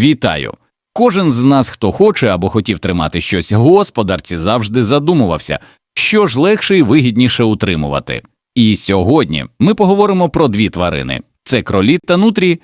Вітаю! Кожен з нас, хто хоче або хотів тримати щось господарці, завжди задумувався, що ж легше і вигідніше утримувати. І сьогодні ми поговоримо про дві тварини: це кролі та нутрі.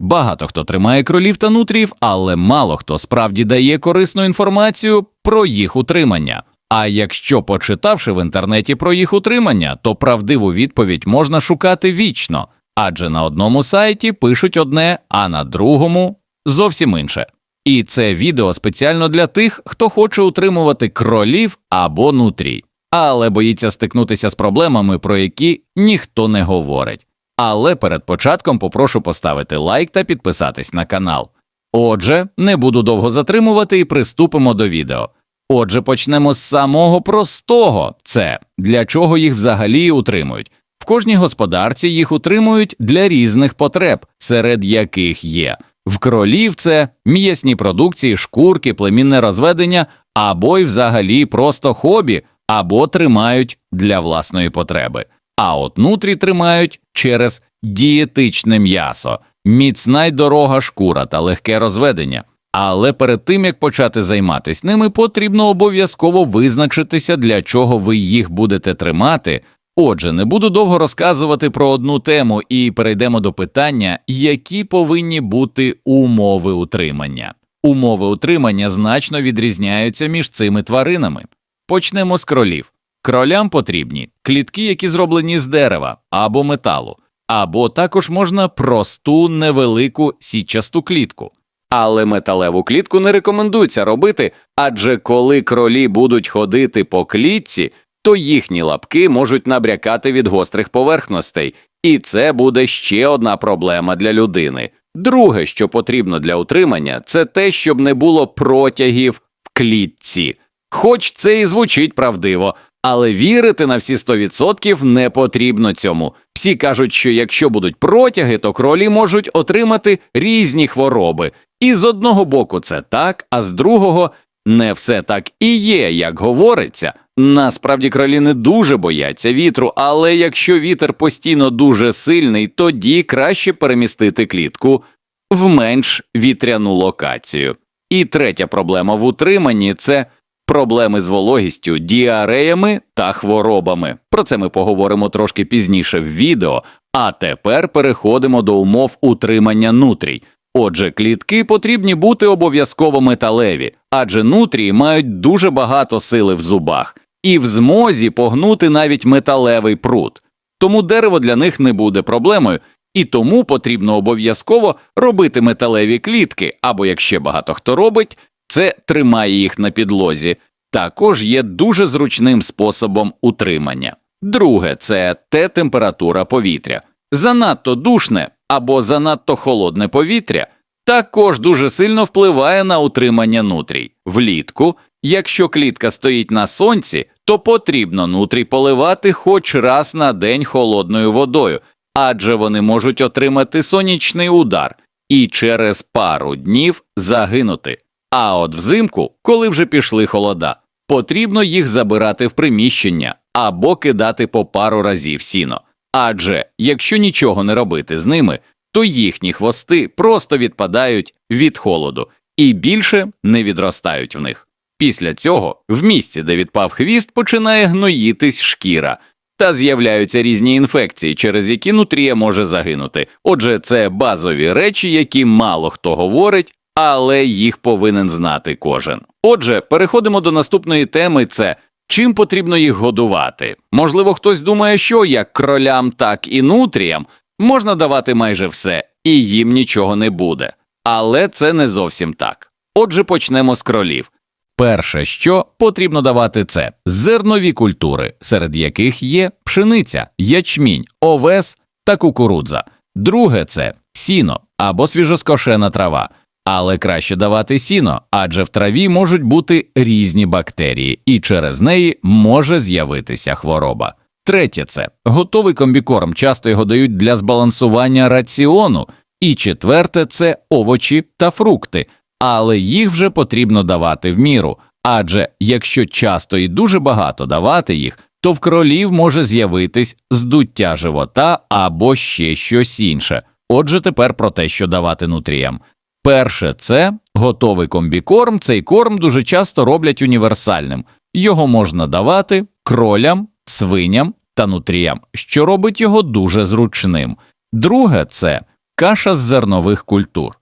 Багато хто тримає кролів та нутрів, але мало хто справді дає корисну інформацію про їх утримання. А якщо почитавши в інтернеті про їх утримання, то правдиву відповідь можна шукати вічно, адже на одному сайті пишуть одне, а на другому зовсім інше. І це відео спеціально для тих, хто хоче утримувати кролів або нутрій, але боїться стикнутися з проблемами, про які ніхто не говорить. Але перед початком попрошу поставити лайк та підписатись на канал. Отже, не буду довго затримувати і приступимо до відео. Отже, почнемо з самого простого це для чого їх взагалі утримують. В кожній господарці їх утримують для різних потреб, серед яких є в кролів це м'ясні продукції, шкурки, племінне розведення або й взагалі просто хобі, або тримають для власної потреби. А от нутрі тримають через дієтичне м'ясо, міцна й дорога шкура та легке розведення. Але перед тим як почати займатися ними, потрібно обов'язково визначитися, для чого ви їх будете тримати. Отже, не буду довго розказувати про одну тему і перейдемо до питання, які повинні бути умови утримання. Умови утримання значно відрізняються між цими тваринами. Почнемо з кролів. Кролям потрібні клітки, які зроблені з дерева або металу, або також можна просту невелику сітчасту клітку. Але металеву клітку не рекомендується робити, адже коли кролі будуть ходити по клітці, то їхні лапки можуть набрякати від гострих поверхностей, і це буде ще одна проблема для людини. Друге, що потрібно для утримання, це те, щоб не було протягів в клітці. Хоч це і звучить правдиво, але вірити на всі 100% не потрібно цьому. Всі кажуть, що якщо будуть протяги, то кролі можуть отримати різні хвороби. І з одного боку це так, а з другого не все так і є, як говориться. Насправді кролі не дуже бояться вітру, але якщо вітер постійно дуже сильний, тоді краще перемістити клітку в менш вітряну локацію. І третя проблема в утриманні це проблеми з вологістю, діареями та хворобами. Про це ми поговоримо трошки пізніше в відео. А тепер переходимо до умов утримання нутрій. Отже, клітки потрібні бути обов'язково металеві, адже нутрії мають дуже багато сили в зубах і в змозі погнути навіть металевий прут. Тому дерево для них не буде проблемою, і тому потрібно обов'язково робити металеві клітки, або як ще багато хто робить, це тримає їх на підлозі. Також є дуже зручним способом утримання. Друге це те температура повітря. Занадто душне або занадто холодне повітря також дуже сильно впливає на утримання нутрій. Влітку, якщо клітка стоїть на сонці, то потрібно нутрій поливати хоч раз на день холодною водою, адже вони можуть отримати сонячний удар і через пару днів загинути. А от взимку, коли вже пішли холода, потрібно їх забирати в приміщення або кидати по пару разів сіно. Адже якщо нічого не робити з ними, то їхні хвости просто відпадають від холоду і більше не відростають в них. Після цього в місці, де відпав хвіст, починає гноїтись шкіра, та з'являються різні інфекції, через які нутрія може загинути. Отже, це базові речі, які мало хто говорить, але їх повинен знати кожен. Отже, переходимо до наступної теми: це чим потрібно їх годувати. Можливо, хтось думає, що як кролям, так і нутріям можна давати майже все, і їм нічого не буде. Але це не зовсім так. Отже, почнемо з кролів. Перше, що потрібно давати, це зернові культури, серед яких є пшениця, ячмінь, овес та кукурудза. Друге це сіно або свіжоскошена трава. Але краще давати сіно, адже в траві можуть бути різні бактерії, і через неї може з'явитися хвороба. Третє це готовий комбікорм, часто його дають для збалансування раціону. І четверте це овочі та фрукти, але їх вже потрібно давати в міру. Адже якщо часто і дуже багато давати їх, то в кролів може з'явитись здуття живота або ще щось інше. Отже, тепер про те, що давати нутріям. Перше, це готовий комбікорм. Цей корм дуже часто роблять універсальним. Його можна давати кролям, свиням та нутріям, що робить його дуже зручним. Друге, це каша з зернових культур.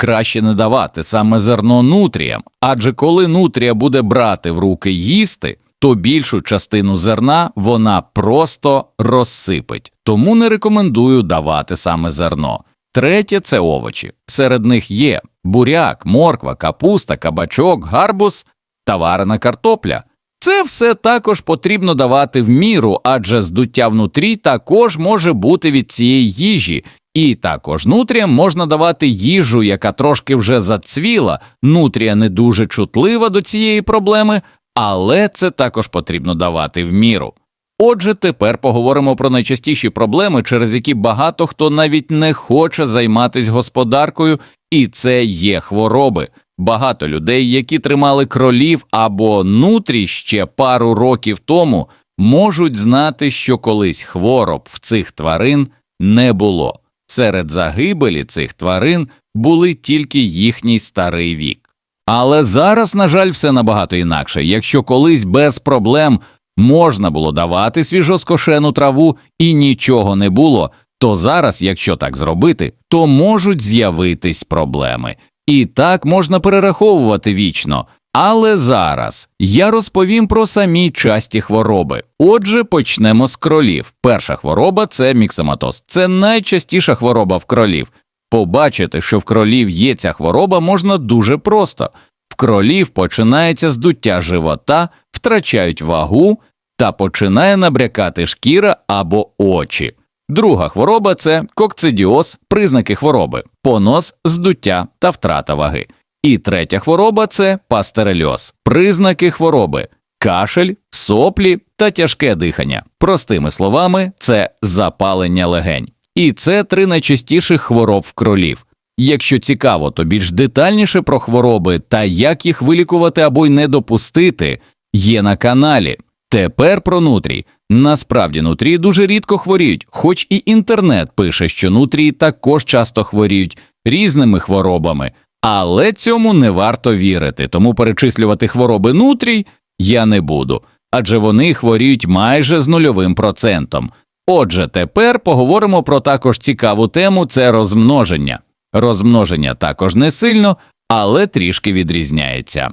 Краще не давати саме зерно нутріям, адже коли нутрія буде брати в руки їсти, то більшу частину зерна вона просто розсипить, тому не рекомендую давати саме зерно. Третє це овочі. Серед них є буряк, морква, капуста, кабачок, гарбуз та варена картопля. Це все також потрібно давати в міру, адже здуття внутрі також може бути від цієї їжі, і також нутріям можна давати їжу, яка трошки вже зацвіла. Нутрія не дуже чутлива до цієї проблеми, але це також потрібно давати в міру. Отже, тепер поговоримо про найчастіші проблеми, через які багато хто навіть не хоче займатися господаркою, і це є хвороби. Багато людей, які тримали кролів або нутрі ще пару років тому, можуть знати, що колись хвороб в цих тварин не було. Серед загибелі цих тварин були тільки їхній старий вік. Але зараз, на жаль, все набагато інакше. Якщо колись без проблем можна було давати свіжоскошену траву і нічого не було, то зараз, якщо так зробити, то можуть з'явитись проблеми. І так можна перераховувати вічно. Але зараз я розповім про самі часті хвороби. Отже, почнемо з кролів. Перша хвороба це міксоматоз. Це найчастіша хвороба в кролів. Побачити, що в кролів є ця хвороба, можна дуже просто. В кролів починається здуття живота, втрачають вагу та починає набрякати шкіра або очі. Друга хвороба це кокцидіоз, признаки хвороби, понос, здуття та втрата ваги. І третя хвороба це пастерельоз, признаки хвороби, кашель, соплі та тяжке дихання. Простими словами, це запалення легень. І це три найчастіших хвороб в кролів. Якщо цікаво, то більш детальніше про хвороби та як їх вилікувати або й не допустити, є на каналі. Тепер про нутрій. Насправді нутрії дуже рідко хворіють, хоч і інтернет пише, що нутрії також часто хворіють різними хворобами, але цьому не варто вірити, тому перечислювати хвороби нутрій я не буду, адже вони хворіють майже з нульовим процентом. Отже, тепер поговоримо про також цікаву тему це розмноження. Розмноження також не сильно, але трішки відрізняється.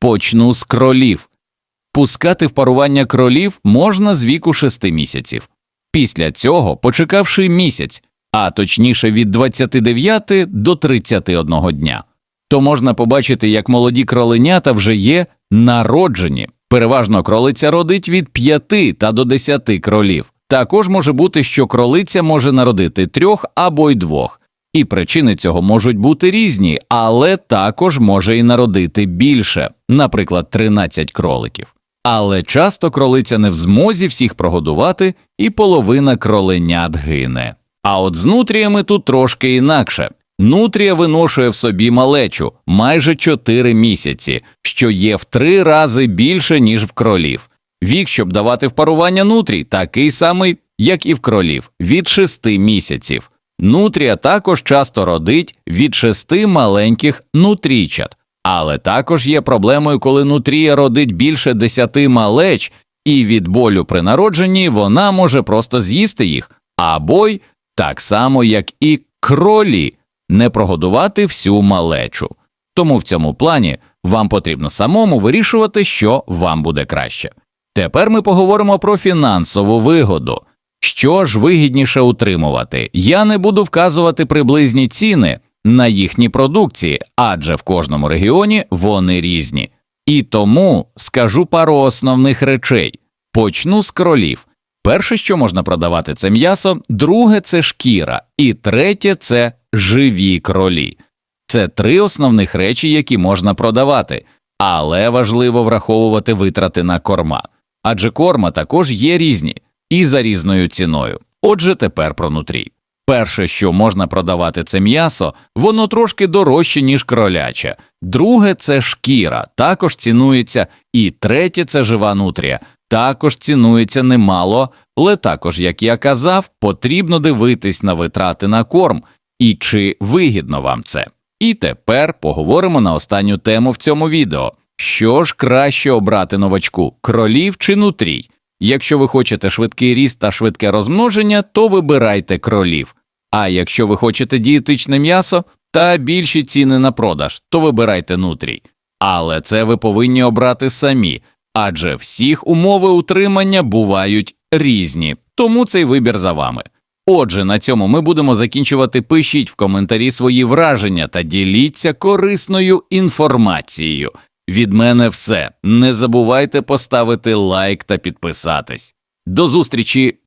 Почну з кролів. Пускати в парування кролів можна з віку 6 місяців. Після цього, почекавши місяць, а точніше від 29 до 31 дня, то можна побачити, як молоді кроленята вже є народжені. Переважно кролиця родить від 5 та до 10 кролів. Також може бути, що кролиця може народити трьох або й двох, і причини цього можуть бути різні, але також може і народити більше, наприклад, 13 кроликів. Але часто кролиця не в змозі всіх прогодувати, і половина кроленят гине. А от з нутріями тут трошки інакше. Нутрія виношує в собі малечу майже 4 місяці, що є в три рази більше, ніж в кролів. Вік, щоб давати в парування нутрій, такий самий, як і в кролів, від 6 місяців. Нутрія також часто родить від 6 маленьких нутрійчат. Але також є проблемою, коли нутрія родить більше 10 малеч, і від болю при народженні вона може просто з'їсти їх, або й так само, як і кролі, не прогодувати всю малечу. Тому в цьому плані вам потрібно самому вирішувати, що вам буде краще. Тепер ми поговоримо про фінансову вигоду. Що ж вигідніше утримувати? Я не буду вказувати приблизні ціни на їхні продукції, адже в кожному регіоні вони різні. І тому скажу пару основних речей. Почну з кролів. Перше, що можна продавати, це м'ясо, друге це шкіра, і третє це живі кролі. Це три основних речі, які можна продавати, але важливо враховувати витрати на корма, адже корма також є різні і за різною ціною. Отже, тепер про нутрій. Перше, що можна продавати, це м'ясо, воно трошки дорожче, ніж кроляче. Друге це шкіра, також цінується, і третє це жива нутрія, також цінується немало, але також, як я казав, потрібно дивитись на витрати на корм і чи вигідно вам це. І тепер поговоримо на останню тему в цьому відео. Що ж краще обрати новачку кролів чи нутрій? Якщо ви хочете швидкий ріст та швидке розмноження, то вибирайте кролів. А якщо ви хочете дієтичне м'ясо та більші ціни на продаж, то вибирайте нутрій. Але це ви повинні обрати самі, адже всіх умови утримання бувають різні, тому цей вибір за вами. Отже, на цьому ми будемо закінчувати. Пишіть в коментарі свої враження та діліться корисною інформацією. Від мене все. Не забувайте поставити лайк та підписатись. До зустрічі